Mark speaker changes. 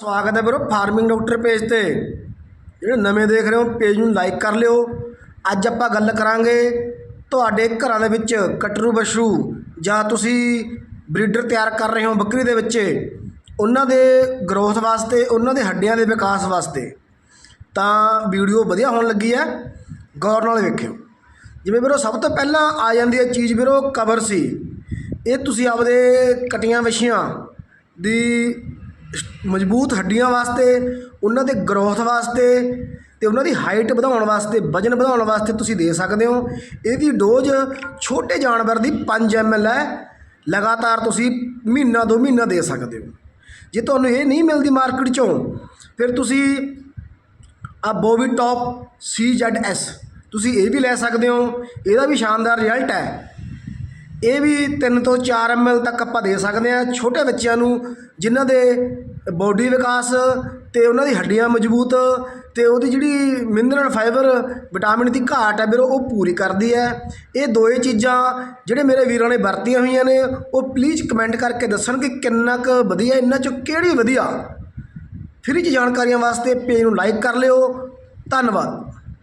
Speaker 1: ਸਵਾਗਤ ਹੈ ਵੀਰੋ ਫਾਰਮਿੰਗ ਡਾਕਟਰ ਪੇਜ ਤੇ। ਜਿਹੜੇ ਨਵੇਂ ਦੇਖ ਰਹੇ ਹੋ ਪੇਜ ਨੂੰ ਲਾਈਕ ਕਰ ਲਿਓ। ਅੱਜ ਆਪਾਂ ਗੱਲ ਕਰਾਂਗੇ ਤੁਹਾਡੇ ਘਰਾਂ ਦੇ ਵਿੱਚ ਕਟਰੂ ਬਸ਼ੂ ਜਾਂ ਤੁਸੀਂ ਬਰੀਡਰ ਤਿਆਰ ਕਰ ਰਹੇ ਹੋ ਬੱਕਰੀ ਦੇ ਵਿੱਚ, ਉਹਨਾਂ ਦੇ ਗਰੋਥ ਵਾਸਤੇ, ਉਹਨਾਂ ਦੇ ਹੱਡੀਆਂ ਦੇ ਵਿਕਾਸ ਵਾਸਤੇ। ਤਾਂ ਵੀਡੀਓ ਵਧੀਆ ਹੋਣ ਲੱਗੀ ਹੈ, ਗੌਰ ਨਾਲ ਵੇਖਿਓ। ਜਿਵੇਂ ਵੀਰੋ, ਸਭ ਤੋਂ ਪਹਿਲਾਂ ਆ ਜਾਂਦੀ ਹੈ ਚੀਜ਼ ਵੀਰੋ ਕਵਰ ਸੀ। ਇਹ ਤੁਸੀਂ ਆਪਦੇ ਕਟੀਆਂ ਵਛੀਆਂ ਦੀ ਮਜ਼ਬੂਤ ਹੱਡੀਆਂ ਵਾਸਤੇ, ਉਹਨਾਂ ਦੇ ਗਰੋਥ ਵਾਸਤੇ ਤੇ ਉਹਨਾਂ ਦੀ ਹਾਈਟ ਵਧਾਉਣ ਵਾਸਤੇ, ਵਜਨ ਵਧਾਉਣ ਵਾਸਤੇ ਤੁਸੀਂ ਦੇ ਸਕਦੇ ਹੋ। ਇਹਦੀ ਡੋਜ਼ ਛੋਟੇ ਜਾਨਵਰ ਦੀ 5 ml ਹੈ। ਲਗਾਤਾਰ ਤੁਸੀਂ ਮਹੀਨਾ ਦੋ ਮਹੀਨਾ ਦੇ ਸਕਦੇ ਹੋ। ਜੇ ਤੁਹਾਨੂੰ ਇਹ ਨਹੀਂ ਮਿਲਦੀ ਮਾਰਕੀਟ ਚੋਂ, ਫਿਰ ਤੁਸੀਂ ਆ ਬੋਵੀ ਟੌਪ CZS ਤੁਸੀਂ ਇਹ ਵੀ ਲੈ ਸਕਦੇ ਹੋ। ਇਹਦਾ ਵੀ ਸ਼ਾਨਦਾਰ ਰਿਜ਼ਲਟ ਹੈ। ਇਹ ਵੀ 3 ਤੋਂ 4 ml ਤੱਕ ਆਪਾਂ ਦੇ ਸਕਦੇ ਹਾਂ ਛੋਟੇ ਬੱਚਿਆਂ ਨੂੰ, ਜਿਨ੍ਹਾਂ ਦੇ ਬੋਡੀ ਵਿਕਾਸ ਤੇ ਉਹਨਾਂ ਦੀ ਹੱਡੀਆਂ ਮਜ਼ਬੂਤ ਤੇ ਉਹਦੀ ਜਿਹੜੀ ਮਿਨਰਲ ਫਾਈਬਰ ਵਿਟਾਮਿਨ ਦੀ ਘਾਟ ਹੈ ਵੀਰੋ, ਉਹ ਪੂਰੀ ਕਰਦੀ ਹੈ। ਇਹ ਦੋਏ ਚੀਜ਼ਾਂ ਜਿਹੜੇ ਮੇਰੇ ਵੀਰਾਂ ਨੇ ਵਰਤੀਆਂ ਹੋਈਆਂ ਨੇ, ਉਹ ਪਲੀਜ਼ ਕਮੈਂਟ ਕਰਕੇ ਦੱਸਣ ਕਿ ਕਿੰਨਾ ਕੁ ਵਧੀਆ ਇਹਨਾਂ ਚੋਂ ਕਿਹੜੀ ਵਧੀਆ। ਫ੍ਰੀ ਚ ਜਾਣਕਾਰੀਆਂ ਵਾਸਤੇ ਪੇਜ ਨੂੰ ਲਾਈਕ ਕਰ ਲਿਓ। ਧੰਨਵਾਦ।